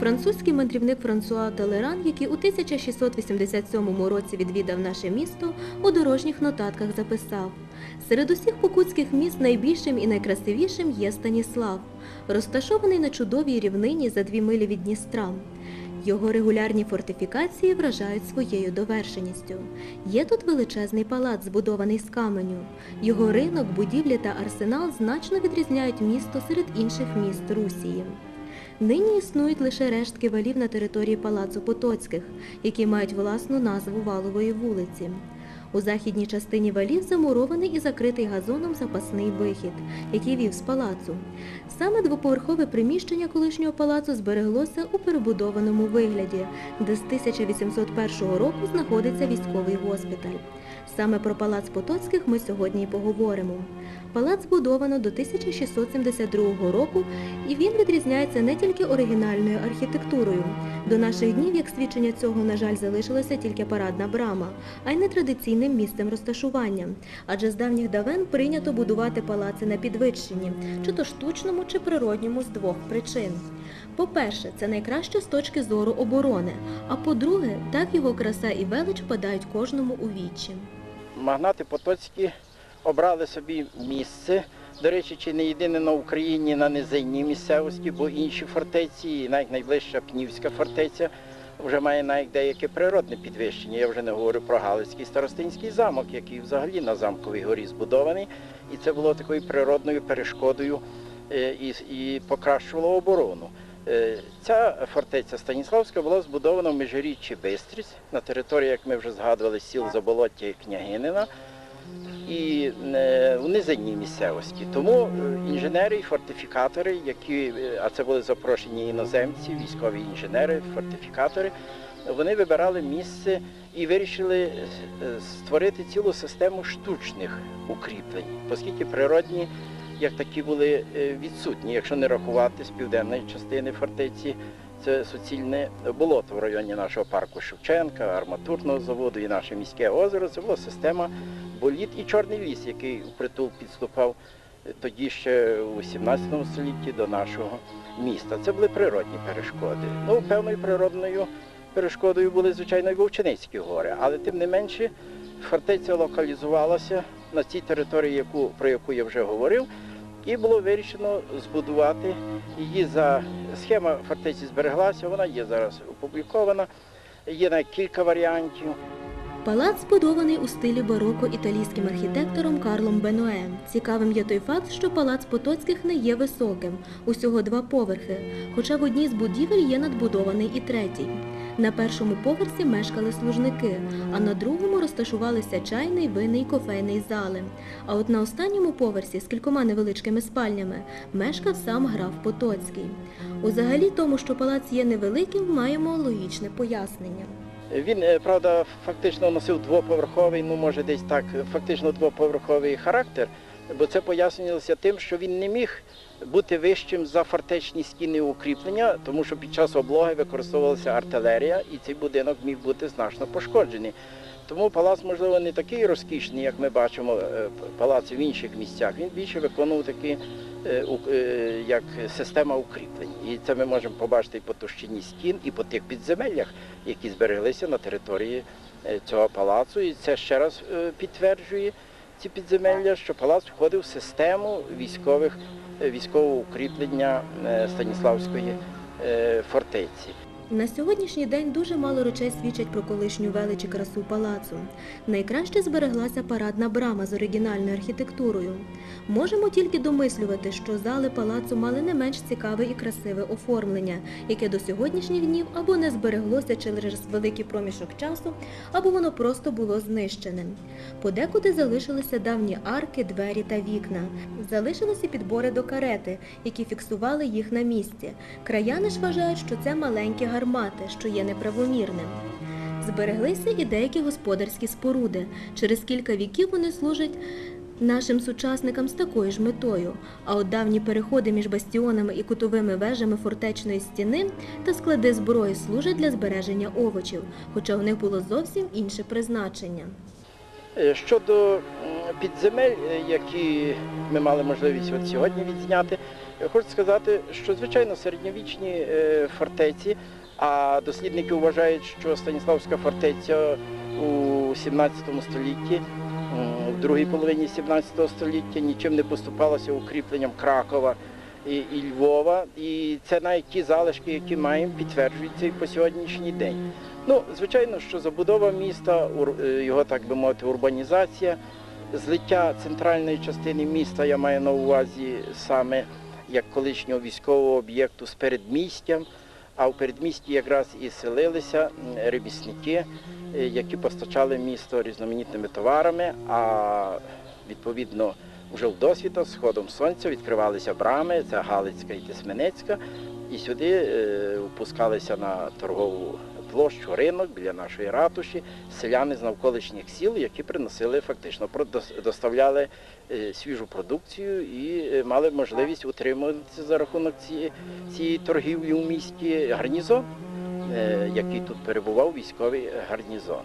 Французький мандрівник Франсуа Толеран, який у 1687 році відвідав наше місто, у дорожніх нотатках записав: серед усіх покутських міст найбільшим і найкрасивішим є Станіслав, розташований на чудовій рівнині за дві милі від Дністра. Його регулярні фортифікації вражають своєю довершеністю. Є тут величезний палац, збудований з каменю. Його ринок, будівлі та арсенал значно відрізняють місто серед інших міст Русії. Нині існують лише рештки валів на території палацу Потоцьких, які мають власну назву Валової вулиці. У західній частині валів замурований і закритий газоном запасний вихід, який вів з палацу. Саме двоповерхове приміщення колишнього палацу збереглося у перебудованому вигляді, де з 1801 року знаходиться військовий госпіталь. Саме про палац Потоцьких ми сьогодні й поговоримо. Палац збудовано до 1672 року, і він відрізняється не тільки оригінальною архітектурою. До наших днів, як свідчення цього, на жаль, залишилася тільки парадна брама, а й нетрадиційним місцем розташування. Адже з давніх давен прийнято будувати палаци на підвищенні, чи то штучному, чи природньому з двох причин. По-перше, це найкраще з точки зору оборони, а по-друге, так його краса і велич впадають кожному у вічі. Магнати Потоцькі обрали собі місце. До речі, чи не єдине на Україні на низинній місцевості, бо інші фортеці, навіть найближча Пнівська фортеця, вже має навіть деяке природне підвищення. Я вже не говорю про Галицький старостинський замок, який взагалі на замковій горі збудований. І це було такою природною перешкодою е, і, і покращувало оборону. Е, Ця фортеця Станіславська була збудована в межиріччі Бистріць на території, як ми вже згадували, сіл Заболоття і Княгинина і е, в низинній місцевості. Тому е, інженери і фортифікатори, які, е, а це були запрошені іноземці, військові інженери, фортифікатори, вони вибирали місце і вирішили створити цілу систему штучних укріплень, оскільки природні як такі були відсутні, якщо не рахувати з південної частини фортеці. Це суцільне болото в районі нашого парку Шевченка, арматурного заводу і наше міське озеро. Це була система боліт і чорний ліс, який у притул підступав е, тоді ще у 17 столітті до нашого міста. Це були природні перешкоди. Ну, певною природною перешкодою були, звичайно, і Вовчиницькі гори, але тим не менше фортеця локалізувалася на цій території, яку, про яку я вже говорив. І було вирішено збудувати її за схема фортеці збереглася, вона є зараз опублікована. Є навіть кілька варіантів. Палац збудований у стилі бароко італійським архітектором Карлом Бенуе. Цікавим є той факт, що палац Потоцьких не є високим, усього два поверхи, хоча в одній з будівель є надбудований і третій. На першому поверсі мешкали служники, а на другому розташувалися чайний, винний, кофейний зали. А от на останньому поверсі з кількома невеличкими спальнями мешкав сам граф Потоцький. Узагалі тому, що палац є невеликим, маємо логічне пояснення. Він, е, правда, фактично носив двоповерховий, ну може десь так, фактично двоповерховий характер, бо це пояснювалося тим, що він не міг бути вищим за фортечні стіни укріплення, тому що під час облоги використовувалася артилерія, і цей будинок міг бути значно пошкоджений. Тому палац, можливо, не такий розкішний, як ми бачимо е, палаци в інших місцях. Він більше виконував такі е, е, як система укріплень. І це ми можемо побачити і по товщині стін, і по тих підземеллях, які збереглися на території цього палацу. І це ще раз підтверджує ці підземелля, що палац входив в систему військових військового укріплення Станіславської фортеці. На сьогоднішній день дуже мало речей свідчать про колишню велич і красу палацу. Найкраще збереглася парадна брама з оригінальною архітектурою. Можемо тільки домислювати, що зали палацу мали не менш цікаве і красиве оформлення, яке до сьогоднішніх днів або не збереглося через великий проміжок часу, або воно просто було знищене. Подекуди залишилися давні арки, двері та вікна. Залишилися підбори до карети, які фіксували їх на місці. Краяни ж вважають, що це маленькі гармати, що є неправомірним. Збереглися і деякі господарські споруди. Через кілька віків вони служать нашим сучасникам з такою ж метою. А от давні переходи між бастіонами і кутовими вежами фортечної стіни та склади зброї служать для збереження овочів, хоча в них було зовсім інше призначення. Е, Щодо підземель, е, які ми мали можливість от сьогодні відзняти, Хочу сказати, що звичайно середньовічні е, фортеці, а дослідники вважають, що Станіславська фортеця у 17 столітті, в другій половині 17 століття нічим не поступалася укріпленням Кракова і, і Львова. І це навіть ті залишки, які маємо, підтверджуються і по сьогоднішній день. Ну, звичайно, що забудова міста, е, його так би мовити, урбанізація, злиття центральної частини міста, я маю на увазі саме як колишнього військового об'єкту з передмістям, а в передмісті якраз і селилися ремісники, е, які постачали місто різноманітними товарами, а відповідно вже в досвіта з ходом сонця відкривалися брами, це Галицька і Тисменецька, і сюди е, впускалися на торгову площу, ринок біля нашої ратуші, селяни з навколишніх сіл, які приносили фактично доставляли е, свіжу продукцію і е, мали можливість утримуватися за рахунок цієї, цієї торгівлі у місті гарнізон, е, який тут перебував військовий гарнізон.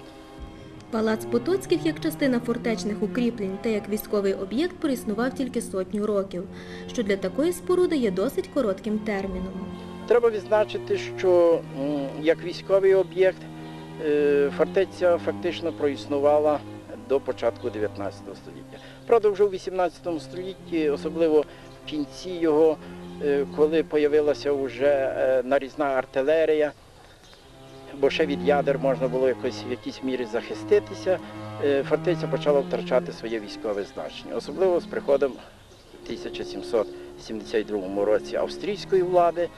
Палац Потоцьких як частина фортечних укріплень та як військовий об'єкт проіснував тільки сотню років, що для такої споруди є досить коротким терміном. Треба відзначити, що як військовий об'єкт е, фортеця фактично проіснувала до початку 19 століття. Правда, вже у 18 столітті, особливо в кінці його, е, коли з'явилася вже е, нарізна артилерія, бо ще від ядер можна було якось в якійсь мірі захиститися, фортеця почала втрачати своє військове значення, особливо з приходом в 1772 році австрійської влади.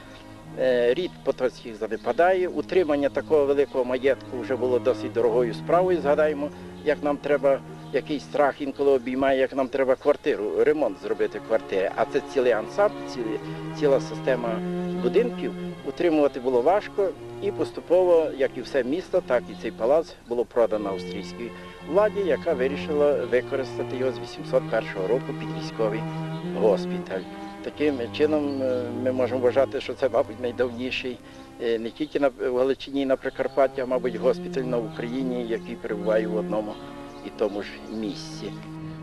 Е, Рід Потоцьких занепадає. Утримання такого великого маєтку вже було досить дорогою справою. Згадаємо, як нам треба якийсь страх інколи обіймає, як нам треба квартиру, ремонт зробити квартири. А це цілий ансамбль, цілі, ціла система будинків. Утримувати було важко, і поступово, як і все місто, так і цей палац було продано австрійській владі, яка вирішила використати його з 801 року під військовий госпіталь. Таким чином е, ми можемо вважати, що це, мабуть, найдавніший е, не тільки на Галичині на Прикарпатті, а мабуть, госпіталь на Україні, який перебуває в одному і тому ж місці.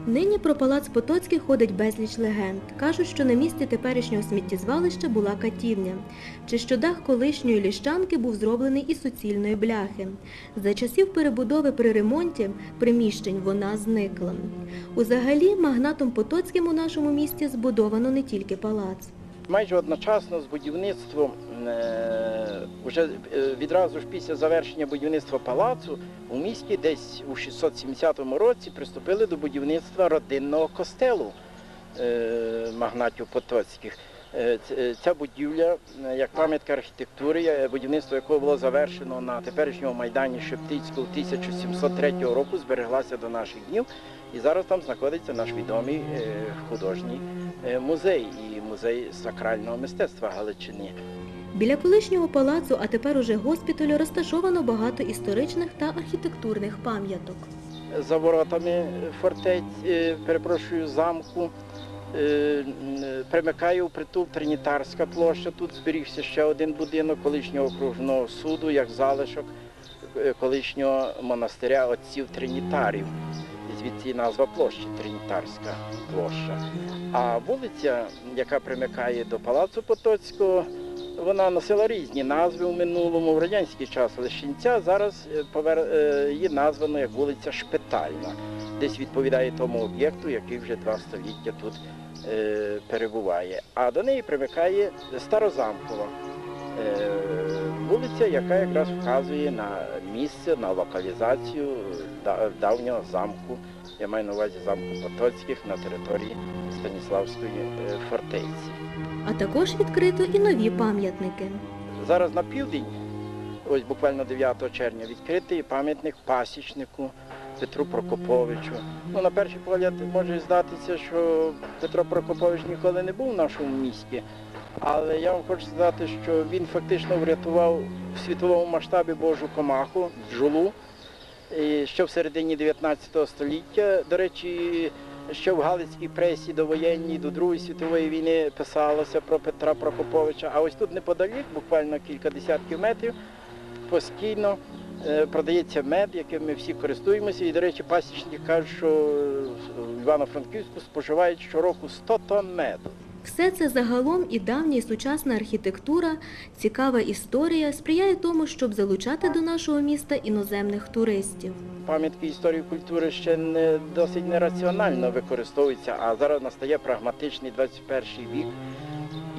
Нині про палац Потоцький ходить безліч легенд. Кажуть, що на місці теперішнього сміттєзвалища була катівня, чи що дах колишньої ліщанки був зроблений із суцільної бляхи. За часів перебудови при ремонті приміщень вона зникла. Узагалі, магнатом Потоцьким у нашому місті збудовано не тільки палац. Майже одночасно з будівництвом, е, вже е, відразу ж після завершення будівництва палацу у місті десь у 670 році приступили до будівництва родинного костелу е, магнатів Потоцьких. Ця будівля, як пам'ятка архітектури, будівництво якого було завершено на теперішньому майдані Шептицького 1703 року, збереглася до наших днів. І зараз там знаходиться наш відомий художній музей музей сакрального мистецтва Галичини. Біля колишнього палацу, а тепер уже госпіталю, розташовано багато історичних та архітектурних пам'яток. За воротами фортець, е, перепрошую, замку е, е, примикає у притул Тринітарська площа. Тут зберігся ще один будинок колишнього окружного суду, як залишок колишнього монастиря отців Тринітарів. Звідси і назва площі Тринітарська площа. А вулиця, яка примикає до Палацу Потоцького, вона носила різні назви у минулому. В радянський час Лещинця зараз е, е, її названо як вулиця Шпитальна, десь відповідає тому об'єкту, який вже два століття тут е, перебуває. А до неї примикає Старозамкова вулиця, яка якраз вказує на місце, на локалізацію давнього замку. Я маю на увазі замку Потоцьких на території Станіславської е, фортеці. А також відкрито і нові пам'ятники. Зараз на південь, ось буквально 9 червня, відкритий пам'ятник пасічнику Петру Прокоповичу. Ну, на перший погляд може здатися, що Петро Прокопович ніколи не був в нашому місті. Але я вам хочу сказати, що він фактично врятував в світовому масштабі Божу комаху, бджолу. І ще в середині 19 століття, до речі, ще в Галицькій пресі довоєнній до Другої світової війни писалося про Петра Прокоповича. А ось тут неподалік, буквально кілька десятків метрів, постійно е, продається мед, яким ми всі користуємося. І, до речі, пасічники кажуть, що в Івано-Франківську споживають щороку 100 тонн меду. Все це загалом і давня і сучасна архітектура, цікава історія сприяє тому, щоб залучати до нашого міста іноземних туристів. Пам'ятки історії культури ще не досить нераціонально використовуються, а зараз настає прагматичний 21 вік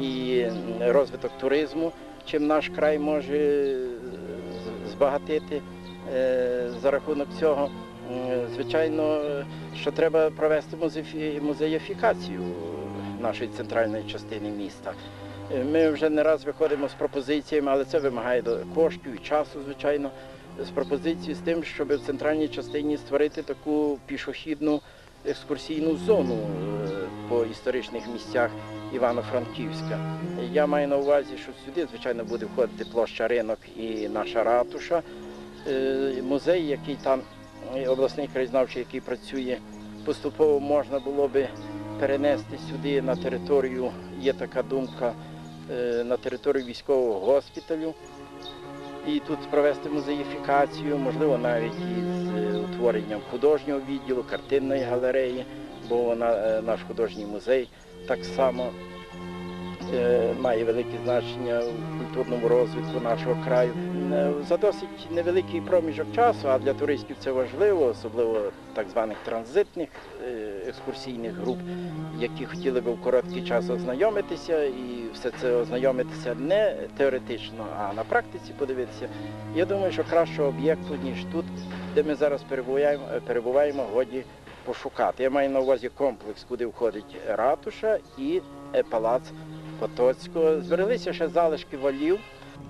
і розвиток туризму, чим наш край може збагатити е, за рахунок цього. Звичайно, що треба провести музеїфікацію нашої центральної частини міста. Е, Ми вже не раз виходимо з пропозиціями, але це вимагає коштів і часу, звичайно з пропозицією з тим, щоб в центральній частині створити таку пішохідну екскурсійну зону е, по історичних місцях Івано-Франківська. Я маю на увазі, що сюди, звичайно, буде входити площа ринок і наша ратуша. Е, Музей, який там, обласний краєзнавчий, який працює, поступово можна було би перенести сюди на територію, є така думка, е, на територію військового госпіталю і тут провести музеїфікацію, можливо, навіть із е, утворенням художнього відділу, картинної галереї, бо вона, е, наш художній музей так само має велике значення в культурному розвитку нашого краю. Е, За досить невеликий проміжок часу, а для туристів це важливо, особливо так званих транзитних е, екскурсійних груп, які хотіли би в короткий час ознайомитися і все це ознайомитися не теоретично, а на практиці подивитися. Я думаю, що кращого об'єкту, ніж тут, де ми зараз перебуваємо, перебуваємо годі пошукати. Я маю на увазі комплекс, куди входить ратуша і е, палац Потоцького. Збереглися ще залишки валів.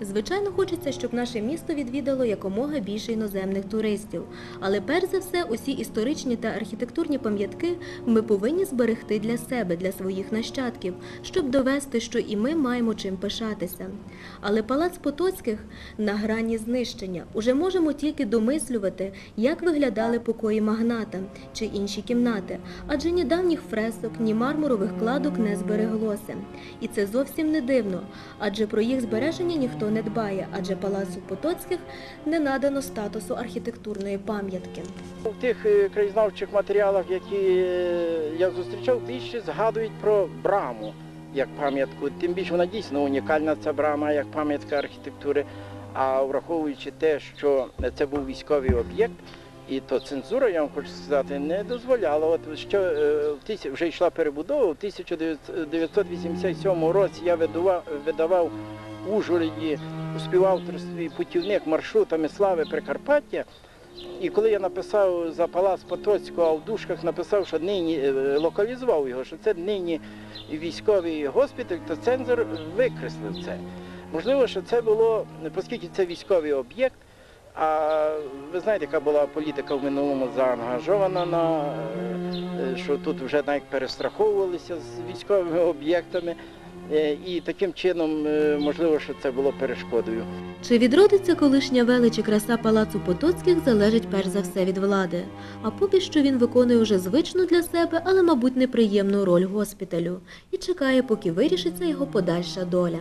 Звичайно, хочеться, щоб наше місто відвідало якомога більше іноземних туристів. Але перш за все, усі історичні та архітектурні пам'ятки ми повинні зберегти для себе, для своїх нащадків, щоб довести, що і ми маємо чим пишатися. Але палац Потоцьких на грані знищення. Уже можемо тільки домислювати, як виглядали покої магната чи інші кімнати, адже ні давніх фресок, ні мармурових кладок не збереглося. І це зовсім не дивно, адже про їх збереження ніхто не дбає, адже палацу Потоцьких не надано статусу архітектурної пам'ятки. В тих е, краєзнавчих матеріалах, які е, я зустрічав, більше згадують про браму як пам'ятку. Тим більше вона дійсно унікальна ця брама як пам'ятка архітектури. А враховуючи те, що це був військовий об'єкт, і то цензура, я вам хочу сказати, не дозволяла. От що е, вже йшла перебудова, в 1987 році я видавав, Ужгороді у співавторстві путівник маршрутами слави Прикарпаття. І коли я написав за палац Потоцького, а в дужках написав, що нині е, локалізував його, що це нині військовий госпіталь, то цензор викреслив це. Можливо, що це було, оскільки це військовий об'єкт, а ви знаєте, яка була політика в минулому заангажована на е, що тут вже навіть перестраховувалися з військовими об'єктами. Е, І таким чином, е, можливо, що це було перешкодою. Чи відродиться колишня велич і краса палацу Потоцьких залежить перш за все від влади. А поки що він виконує вже звичну для себе, але, мабуть, неприємну роль госпіталю і чекає, поки вирішиться його подальша доля.